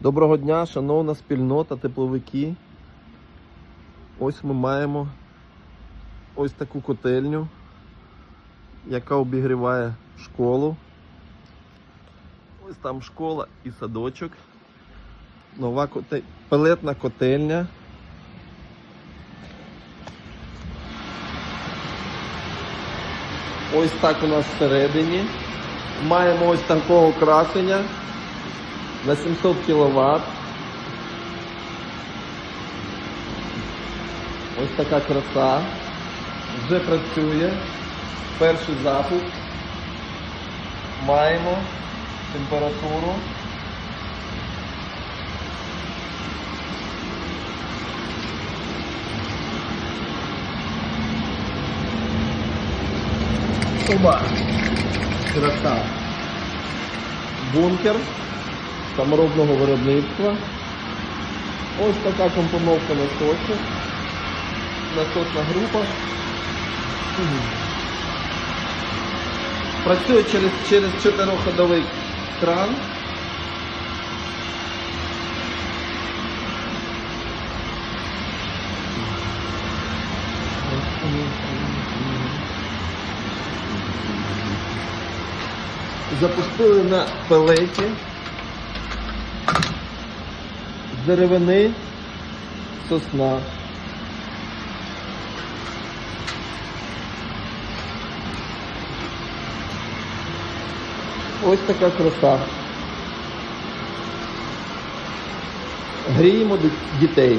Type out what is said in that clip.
Доброго дня, шановна спільнота, тепловики. Ось ми маємо ось таку котельню, яка обігріває школу. Ось там школа і садочок. Нова коте... пелетна котельня. Ось так у нас всередині. Маємо ось такого красення на 700 кВт. Ось така краса. Вже працює. Перший запуск. Маємо температуру. Оба. Краса. Бункер саморобного виробництва. Ось така компоновка насосів. Насосна група. Працює через, через чотириходовий кран. Запустили на пелеті деревини сосна. Ось така краса. Гріємо дітей.